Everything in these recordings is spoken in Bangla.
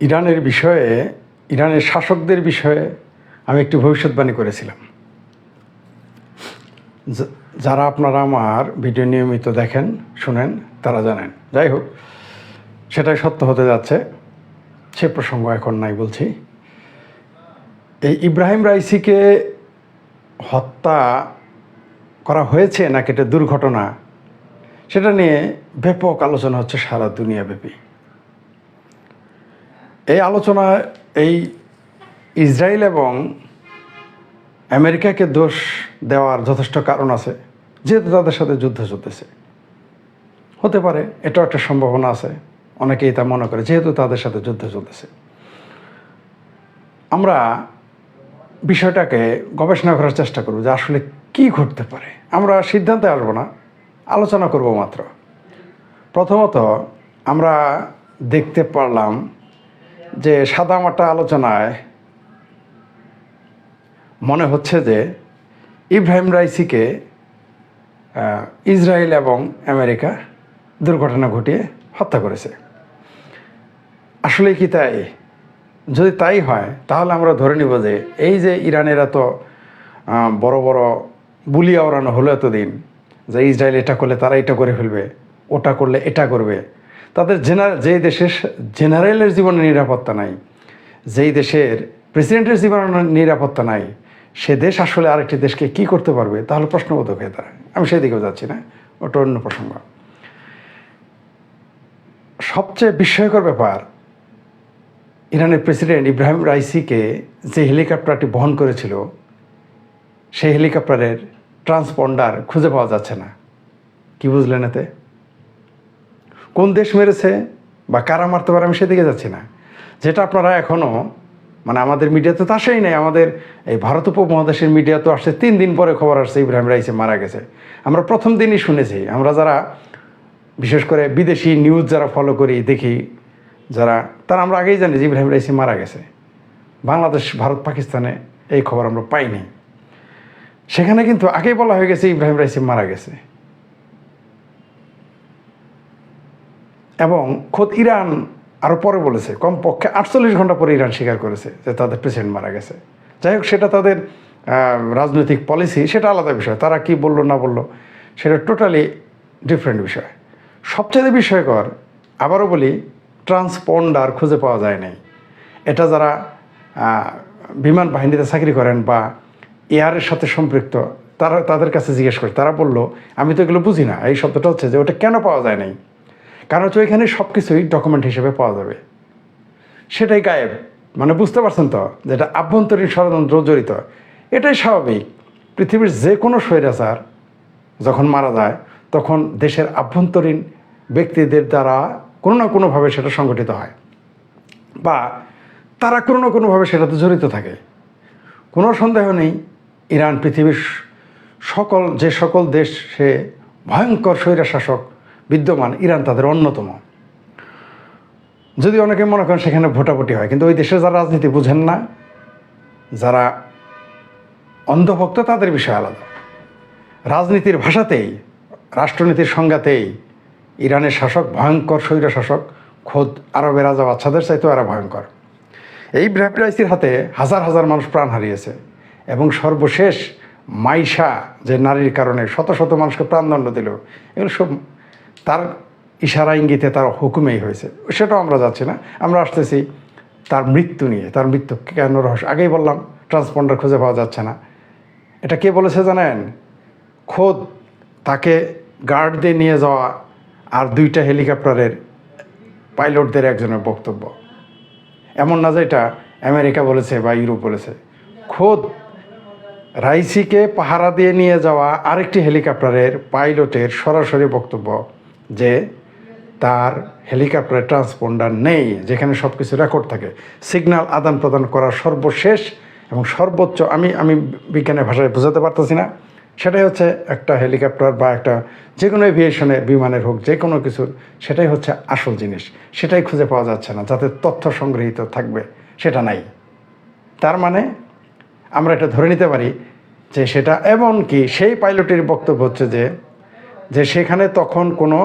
ইরানের বিষয়ে, ইরানের শাসকদের বিষয়ে আমি একটি ভবিষ্যৎবাণী করেছিলাম। যারা আপনারা আমার ভিডিও নিয়মিত দেখেন, শুনেন, তারা জানেন। যাই হোক, সেটাই সত্য হতে যাচ্ছে। সে প্রসঙ্গ এখন নাই বলছি। এই ইব্রাহিম রাইসিকে হত্যা করা হয়েছে নাকি এটা দুর্ঘটনা, সেটা নিয়ে ব্যাপক আলোচনা হচ্ছে সারা দুনিয়াব্যাপী। এই আলোচনা এই ইসরায়েল এবং আমেরিকাকে দোষ দেওয়ার যথেষ্ট কারণ আছে, যেহেতু তাদের সাথে যুদ্ধ চলতেছে। হতে পারে, এটাও একটা সম্ভাবনা আছে, অনেকেই তা মনে করে, যেহেতু তাদের সাথে যুদ্ধ চলতেছে। আমরা বিষয়টাকে গবেষণা করার চেষ্টা করব যে আসলে কি ঘটতে পারে। আমরা সিদ্ধান্তে আসব না, আলোচনা করব মাত্র। প্রথমত, আমরা দেখতে পারলাম যে সাদামাটা আলোচনায় মনে হচ্ছে যে ইব্রাহিম রাইসিকে ইসরায়েল এবং আমেরিকা দুর্ঘটনা ঘটিয়ে হত্যা করেছে। আসলে কি তাই? যদি তাই হয়, তাহলে আমরা ধরে নিব যে এই যে ইরানের এত বড় বড় বুলিয়া ওড়ানো হলো এতদিন, যে ইসরায়েল এটা করলে তারা এটা করে ফেলবে, ওটা করলে এটা করবে তাদের জেনারেল, যেই দেশের জেনারেলের জীবনে নিরাপত্তা নাই, যেই দেশের প্রেসিডেন্টের জীবনে নিরাপত্তা নাই, সে দেশ আসলে আরেকটি দেশকে কি করতে পারবে তাহলে প্রশ্নবোধক হয়ে দাঁড়ায়। আমি সেই দিকেও যাচ্ছি না, ওটা অন্য প্রসঙ্গ। সবচেয়ে বিস্ময়কর ব্যাপার, ইরানের প্রেসিডেন্ট ইব্রাহিম রাইসিকে যে হেলিকপ্টারটি বহন করেছিল, সেই হেলিকপ্টারের ট্রান্সপন্ডার খুঁজে পাওয়া যাচ্ছে না। কি বুঝলেন এতে? কোন দেশ মেরেছে বা কারা মারতে পারে আমি সেদিকে যাচ্ছি না। যেটা আপনারা এখনও মানে আমাদের মিডিয়াতে তো আসেই নাই, আমাদের এই ভারত উপমহাদেশের মিডিয়া তো আসছে, তিন দিন পরে খবর আসছে ইব্রাহিম রাইসে মারা গেছে। আমরা প্রথম দিনই শুনেছি, আমরা যারা বিশেষ করে বিদেশি নিউজ যারা ফলো করি, দেখি, যারা, তারা আমরা আগেই জানি যে ইব্রাহিম রাইসি মারা গেছে। বাংলাদেশ, ভারত, পাকিস্তানে এই খবর আমরা পাইনি। সেখানে কিন্তু আগেই বলা হয়ে গেছে ইব্রাহিম রাইসি মারা গেছে। এবং খোদ ইরান আরও পরে বলেছে, কমপক্ষে আটচল্লিশ ঘণ্টা পরে ইরান স্বীকার করেছে যে তাদের প্রেসিডেন্ট মারা গেছে। যাই হোক, সেটা তাদের রাজনৈতিক পলিসি, সেটা আলাদা বিষয়। তারা কি বলল, না বলল, সেটা টোটালি ডিফারেন্ট বিষয়। সবচেয়ে বিষয়কর, আবারও বলি, ট্রান্সপন্ডার খুঁজে পাওয়া যায় নাই। এটা যারা বিমান বাহিনীতে চাকরি করেন বা এয়ারের সাথে সম্পৃক্ত, তারা, তাদের কাছে জিজ্ঞেস করে। তারা বলল, আমি তো এগুলো বুঝি না। এই শব্দটা হচ্ছে যে ওটা কেন পাওয়া যায় নাই? কারণ হচ্ছে ওইখানে সব কিছুই ডকুমেন্ট হিসেবে পাওয়া যাবে। সেটাই গায়েব। মানে বুঝতে পারছেন তো? যেটা আভ্যন্তরীণ ষড়যন্ত্র জড়িত। এটাই স্বাভাবিক। পৃথিবীর যে কোনো স্বৈরাচার যখন মারা যায়, তখন দেশের আভ্যন্তরীণ ব্যক্তিদের দ্বারা কোনো না কোনোভাবে সেটা সংগঠিত হয়। বা তারা কোনো না কোনোভাবে সেটাতে জড়িত থাকে। কোনো সন্দেহ নেই, ইরান পৃথিবীর সকল, যে সকল দেশ সে ভয়ঙ্কর স্বৈরা শাসক বিদ্যমান, ইরান তাদের অন্যতম। যদি অনেকে মনে করেন সেখানে ভোটাভুটি হয়, কিন্তু ওই দেশে যারা রাজনীতি বুঝেন না, যারা অন্ধভক্ত, তাদের বিষয় আলাদা। রাজনীতির ভাষাতেই, রাষ্ট্রনীতির সংজ্ঞাতেই, ইরানের শাসক, ভয়ঙ্কর স্বৈর শাসক, খোদ আরবের রাজা বাচ্চাদের চাইতেও এরা ভয়ঙ্কর। এই ইব্রাহিম হাতে হাজার হাজার মানুষ প্রাণ হারিয়েছে, এবং সর্বশেষ মাইশা, যে নারীর কারণে শত শত মানুষকে প্রাণদণ্ড দিল, এগুলো সব তার ইশারা ইঙ্গিতে তার হুকুমেই হয়েছে। সেটাও আমরা যাচ্ছি না। আমরা আসতেছি তার মৃত্যু নিয়ে। তার মৃত্যু কেন রহস্য? আগেই বললাম ট্রান্সপন্ডার খুঁজে পাওয়া যাচ্ছে না। এটা কে বলেছে জানেন? খোদ তাকে গার্ড দিয়ে নিয়ে যাওয়া আর দুইটা হেলিকপ্টারের পাইলটদের একজনের বক্তব্য। এমন না যে এটা আমেরিকা বলেছে বা ইউরোপ বলেছে। খোদ রাইসিকে পাহারা দিয়ে নিয়ে যাওয়া আরেকটি হেলিকপ্টারের পাইলটের সরাসরি বক্তব্য যে তার হেলিকপ্টারের ট্রান্সপন্ডার নেই, যেখানে সব কিছু রেকর্ড থাকে। সিগন্যাল আদান প্রদান করার সর্বশেষ এবং সর্বোচ্চ আমি আমি বিজ্ঞানের ভাষায় বোঝাতে পারতেছি না। সেটাই হচ্ছে একটা হেলিকপ্টার বা একটা যে কোনো এভিয়েশনের, বিমানের হোক যে কোনো কিছুর, সেটাই হচ্ছে আসল জিনিস। সেটাই খুঁজে পাওয়া যাচ্ছে না, যাতে তথ্য সংগৃহীত থাকবে, সেটা নাই। তার মানে আমরা এটা ধরে নিতে পারি যে সেটা এমন কি সেই পাইলটের বক্তব্য হচ্ছে যে যে সেখানে তখন কোনো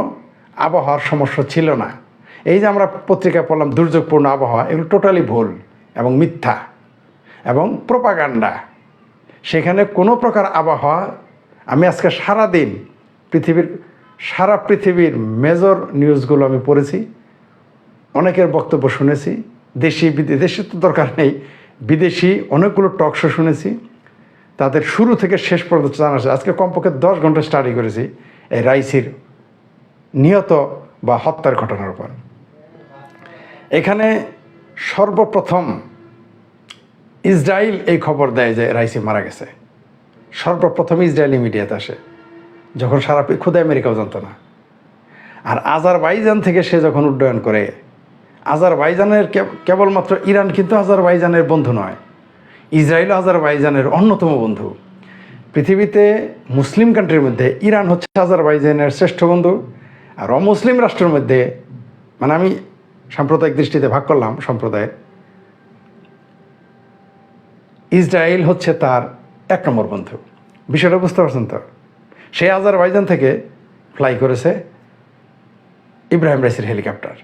আবহাওয়ার সমস্যা ছিল না। এই যে আমরা পত্রিকায় পড়লাম দুর্যোগপূর্ণ আবহাওয়া, এগুলো টোটালি ভুল এবং মিথ্যা এবং প্রোপাগান্ডা। সেখানে কোনো প্রকার আবহাওয়া, আমি আজকে সারা দিন পৃথিবীর, সারা পৃথিবীর মেজর নিউজগুলো আমি পড়েছি, অনেকের বক্তব্য শুনেছি, দেশি বিদেশি তো দরকার নেই, বিদেশি অনেকগুলো টক শো শুনেছি, তাদের শুরু থেকে শেষ পর্যন্ত জানা আজকে কমপক্ষে দশ ঘণ্টা স্টাডি করেছি। এই রাইসির নিহত বা হত্যার ঘটনার উপর। এখানে সর্বপ্রথম ইসরায়েল এই খবর দেয় যে রাইসি মারা গেছে। সর্বপ্রথম ইসরায়েলি মিডিয়াতে আসে, যখন সারা খুদে আমেরিকাও জানতো না। আর আজারবাইজান থেকে সে যখন উড্ডয়ন করে, আজারবাইজানের কেবলমাত্র ইরান কিন্তু আজারবাইজানের বন্ধু নয় ইসরায়েল আজারবাইজানের অন্যতম বন্ধু। পৃথিবীতে মুসলিম কান্ট্রির মধ্যে ইরান হচ্ছে আজারবাইজানের শ্রেষ্ঠ বন্ধু আর অমুসলিম রাষ্ট্রের মধ্যে মানে আমি সাম্প্রদায়িক দৃষ্টিতে ভাগ করলাম সম্প্রদায়ের, ইসরায়েল হচ্ছে তার এক নম্বর বন্ধু। বিষয়টা বুঝতে পারছেন তো? সে আজারবাইজান থেকে ফ্লাই করেছে ইব্রাহিম রাইসির হেলিকপ্টার।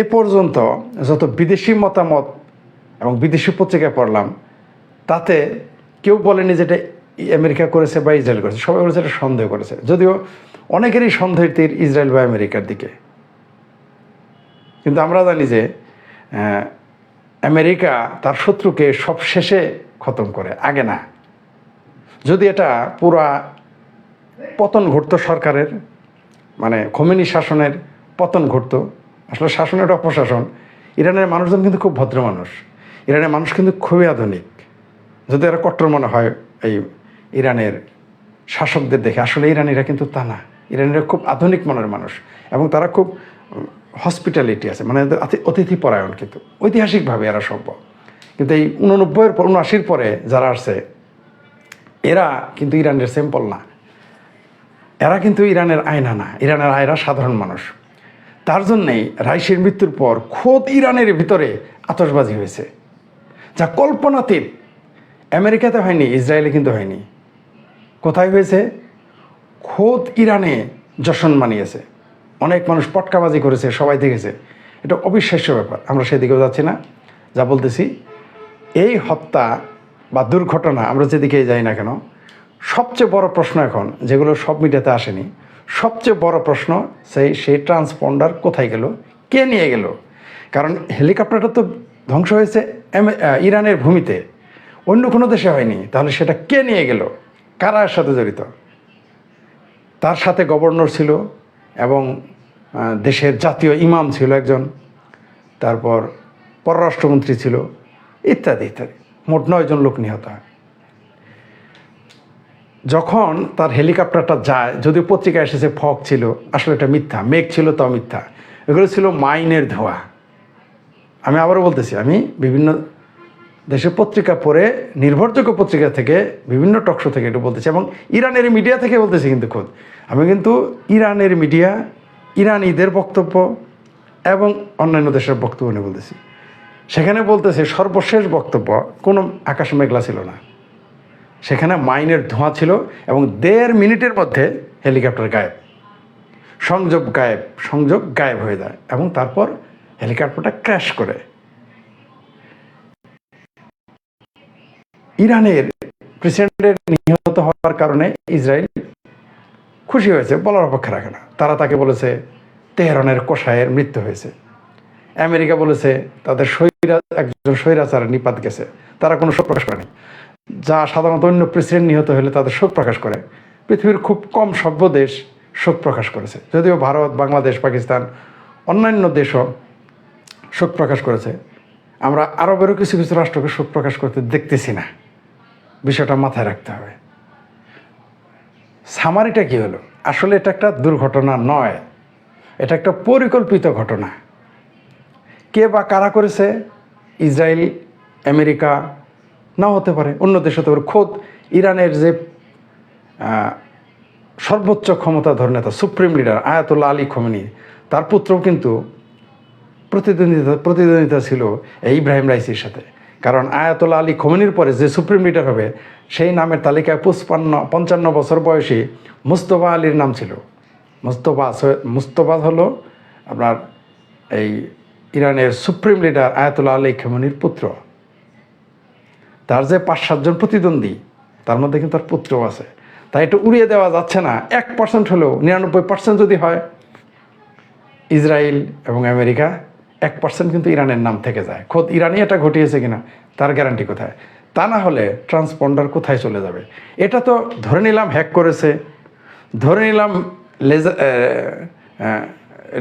এ পর্যন্ত যত বিদেশি মতামত এবং বিদেশি পত্রিকায় পড়লাম, তাতে কেউ বলেনি যেটা আমেরিকা করেছে বা ইসরায়েল করেছে, সবাই বলেছে এটা সন্দেহ করেছে। যদিও অনেকেরই সন্দেহের তীর ইসরায়েল বা আমেরিকার দিকে। কিন্তু আমরা জানি যে আমেরিকা তার শত্রুকে সব শেষে খতম করে, আগে না। যদি এটা পুরা পতন ঘটতো সরকারের মানে খমেনি শাসনের পতন ঘটতো, আসলে শাসনের অপশাসন। ইরানের মানুষজন কিন্তু খুব ভদ্র মানুষ। ইরানের মানুষ কিন্তু খুবই আধুনিক। যদি এরা কট্টর মনে হয় এই ইরানের শাসকদের দেখে, আসলে ইরানিরা কিন্তু তা না। ইরানিরা খুব আধুনিক মনের মানুষ এবং তারা খুব হসপিটালিটি আছে মানে অতিথি পরায়ণ কিন্তু। ঐতিহাসিকভাবে এরা সভ্য। কিন্তু এই উননব্বইয়ের পর, উনআশির পরে যারা আসছে, এরা কিন্তু ইরানের সিম্পল না। এরা কিন্তু ইরানের আয়না না। ইরানের আয়রা সাধারণ মানুষ। তার জন্যেই রাইসের মৃত্যুর পর খোদ ইরানের ভিতরে আতশবাজি হয়েছে। যা কল্পনাতীত আমেরিকাতে হয়নি, ইসরায়েলে কিন্তু হয়নি। কোথায় হয়েছে? খোদ ইরানে যশন মানিয়েছে। অনেক মানুষ পটকাবাজি করেছে, সবাই দেখেছে। এটা অবিশ্বাস্য ব্যাপার, আমরা সেদিকেও যাচ্ছি না। যা বলতেছি, এই হত্যা বা দুর্ঘটনা, আমরা যেদিকেই যাই না কেন, সবচেয়ে বড় প্রশ্ন এখন, যেগুলো সব মিডিয়াতে আসেনি, সবচেয়ে বড় প্রশ্ন সেই সেই ট্রান্সপন্ডার কোথায় গেল, কে নিয়ে গেল? কারণ হেলিকপ্টারটা তো ধ্বংস হয়েছে ইরানের ভূমিতে। অন্য কোনো দেশে হয়নি। তাহলে সেটা কে নিয়ে গেল? কারা এর সাথে জড়িত? তার সাথে গভর্নর ছিল এবং দেশের জাতীয় ইমাম ছিল একজন। তারপর পররাষ্ট্রমন্ত্রী ছিল, ইত্যাদি ইত্যাদি। মোট নয়জন লোক নিহত হয়। যখন তার হেলিকপ্টারটা যায়, যদিও পত্রিকায় এসেছে ফক ছিল, আসলে এটা মিথ্যা, মেঘ ছিল তাও মিথ্যা। এগুলো ছিল মাইনের ধোয়া। আমি আবারও বলতেছি, আমি বিভিন্ন দেশের পত্রিকা পড়ে, নির্ভরযোগ্য পত্রিকা থেকে, বিভিন্ন টকশো থেকে এটা বলতেছি এবং ইরানের মিডিয়া থেকে বলতেছি কিন্তু খোদ। আমি কিন্তু ইরানের মিডিয়া, ইরানিদের বক্তব্য এবং অন্যান্য দেশের বক্তব্য নিয়ে বলতেছি। সেখানে বলতেছে, সর্বশেষ বক্তব্য কোনো আকাশ মেঘলা ছিল না। সেখানে মাইনের ধোঁয়া ছিল এবং দেড় মিনিটের মধ্যে হেলিকপ্টার গায়েব। সংযোগ গায়েব সংযোগ গায়েব হয়ে যায় এবং তারপর হেলিকপ্টারটা ক্র্যাশ করে। ইরানের প্রেসিডেন্টের নিহত হওয়ার কারণে ইসরায়েল খুশি হয়েছে, বলার অপেক্ষা রাখে না। তারা তাকে বলেছে, তেহরানের কোষায়ের মৃত্যু হয়েছে। আমেরিকা বলেছে, তাদের স্বৈরা একজন স্বৈরাচার নিপাত গেছে। তারা কোনো শোক প্রকাশ করেনি। যা সাধারণত অন্য প্রেসিডেন্ট নিহত হলে তাদের শোক প্রকাশ করে। পৃথিবীর খুব কম সভ্য দেশ শোক প্রকাশ করেছে। যদিও ভারত, বাংলাদেশ, পাকিস্তান অন্যান্য দেশও শোক প্রকাশ করেছে। আমরা আরবেরও কিছু কিছু রাষ্ট্রকে শোক প্রকাশ করতে দেখতেছি না। বিষয়টা মাথায় রাখতে হবে। সামারিটা কি হলো? আসলে এটা একটা দুর্ঘটনা নয়। এটা একটা পরিকল্পিত ঘটনা। কে বা কারা করেছে? ইসরায়েল, আমেরিকা নাও হতে পারে। অন্য দেশ হতে পারে। খোদ ইরানের যে সর্বোচ্চ ক্ষমতাধর নেতা supreme leader Ayatollah Ali Khamenei, তার পুত্রও কিন্তু প্রতিদ্বন্দ্বিতা প্রতিদ্বন্দ্বিতা ছিল এই ইব্রাহিম রাইসির সাথে। কারণ আয়াতুল্লাহ আলী খমেনির পরে যে সুপ্রিম লিডার হবে, সেই নামের তালিকায় পুষ্পান্ন পঞ্চান্ন বছর বয়সী মুস্তফা আলীর নাম ছিল। মুস্তফা মুস্তফা হলো আপনার এই ইরানের সুপ্রিম লিডার আয়াতুল্লাহ আলী খেমনির পুত্র। তার যে পাঁচ সাতজন প্রতিদ্বন্দ্বী, তার মধ্যে কিন্তু তার পুত্রও আছে। তাই এটা উড়িয়ে দেওয়া যাচ্ছে না, এক পার্সেন্ট হলেও নিরানব্বই পার্সেন্ট যদি হয়, ইসরায়েল এবং আমেরিকা এক পার্সেন্ট কিন্তু ইরানের নাম থেকে যায়। খোদ ইরানই এটা ঘটিয়েছে কিনা, তার গ্যারান্টি কোথায়? তা না হলে ট্রান্সপন্ডার কোথায় চলে যাবে? এটা তো ধরে নিলাম হ্যাক করেছে। ধরে নিলাম লেজার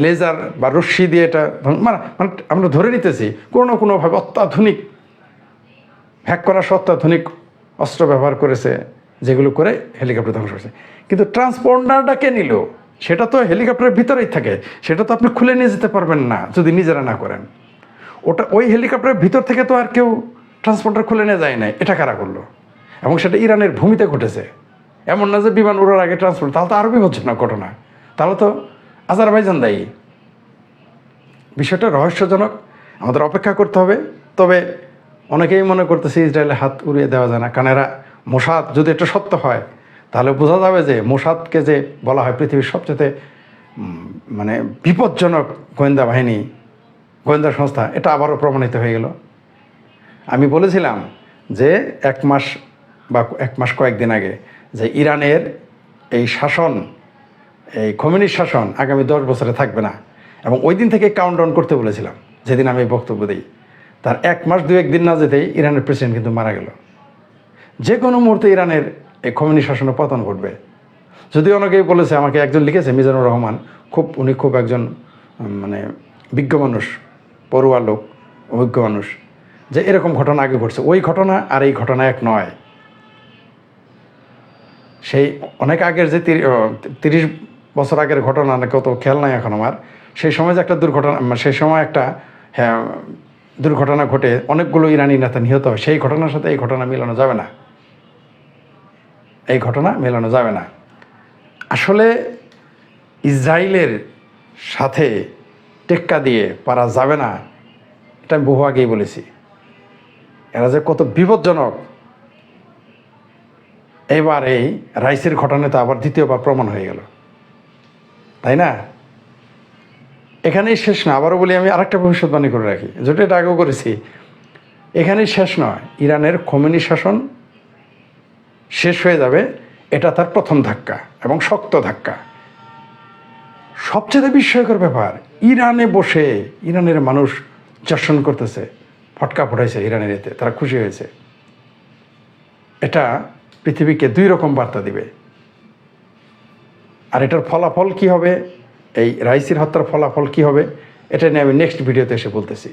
লেজার বা রশ্মি দিয়ে এটা মানে মানে আমরা ধরে নিতেছি, কোনো না কোনোভাবে অত্যাধুনিক হ্যাক করা অত্যাধুনিক অস্ত্র ব্যবহার করেছে, যেগুলো করে হেলিকপ্টার ধ্বংস করেছে কিন্তু ট্রান্সপন্ডারটা কে নিল? সেটা তো হেলিকপ্টারের ভিতরেই থাকে। সেটা তো আপনি খুলে নিয়ে যেতে পারবেন না, যদি নিজেরা না করেন। ওটা ওই হেলিকপ্টারের ভিতর থেকে তো আর কেউ ট্রান্সপোর্টার খুলে নিয়ে যায় নাই। এটা কারা করল? এবং সেটা ইরানের ভূমিতে ঘটেছে। এমন না যে বিমান উড়ার আগে ট্রান্সপোর্ট তাহলে তো আরও বিপজ্জনক ঘটনা। তাহলে তো আজারবাইজান দায়ী। বিষয়টা রহস্যজনক। আমাদের অপেক্ষা করতে হবে। তবে অনেকেই মনে করতেছে ইসরায়েলের হাত উড়িয়ে দেওয়া যায় না। কারণ এরা মোসাদ। যদি এটা সত্য হয় তাহলে বোঝা যাবে যে মোসাদকে যে বলা হয় পৃথিবীর সবচেয়ে মানে বিপজ্জনক গোয়েন্দা বাহিনী, গোয়েন্দা সংস্থা, এটা আবারও প্রমাণিত হয়ে গেল। আমি বলেছিলাম যে এক মাস বা এক মাস কয়েকদিন আগে যে ইরানের এই শাসন, এই কমিউনিস্ট শাসন আগামী দশ বছরে থাকবে না। এবং ওই দিন থেকে কাউন্টডাউন করতে বলেছিলাম, যেদিন আমি বক্তব্য দিই। তার এক মাস দু একদিন না যেতেই ইরানের প্রেসিডেন্ট কিন্তু মারা গেল। যে কোনো মুহূর্তে ইরানের এই কমিউনিস্ট শাসনের পতন ঘটবে। যদি অনেকেই বলেছে, আমাকে একজন লিখেছে, মিজানুর রহমান। খুব, উনি খুব একজন মানে বিজ্ঞ মানুষ, পড়ুয়া লোক, অভিজ্ঞ মানুষ। যে এরকম ঘটনা আগে ঘটছে। ওই ঘটনা আর এই ঘটনা এক নয়। সেই অনেক আগের যে তিরিশ বছর আগের ঘটনা কত খেয়াল নাই এখন আমার, সেই সময় যে একটা দুর্ঘটনা সেই সময় একটা হ্যাঁ দুর্ঘটনা ঘটে, অনেকগুলো ইরানি নেতা নিহত হয়। সেই ঘটনার সাথে এই ঘটনা মেলানো যাবে না। এই ঘটনা মেলানো যাবে না। আসলে ইসরায়েলের সাথে টেক্কা দিয়ে পারা যাবে না, এটা আমি বহু আগেই বলেছি। এরা যে কত বিপজ্জনক। এবার এই রাইসের ঘটনাতে আবার দ্বিতীয়বার প্রমাণ হয়ে গেল। তাই না? এখানেই শেষ না, আবারও বলি আমি আরেকটা ভবিষ্যৎবাণী করে রাখি। যেটা এটা আগেও করেছি। এখানেই শেষ নয়, ইরানের কমিউনিস্ট শাসন শেষ হয়ে যাবে, এটা তার প্রথম ধাক্কা এবং শক্ত ধাক্কা। সবচেয়ে বিস্ময়কর ব্যাপার, ইরানে বসে ইরানের মানুষ যর্ষণ করতেছে, ফটকা ফোটাইছে ইরানের এতে, তারা খুশি হয়েছে। এটা পৃথিবীকে দুই রকম বার্তা দিবে। আর এটার ফলাফল কি হবে? এই রাইসির হত্যার ফলাফল কি হবে? এটা নিয়ে আমি নেক্সট ভিডিওতে এসে বলতেছি।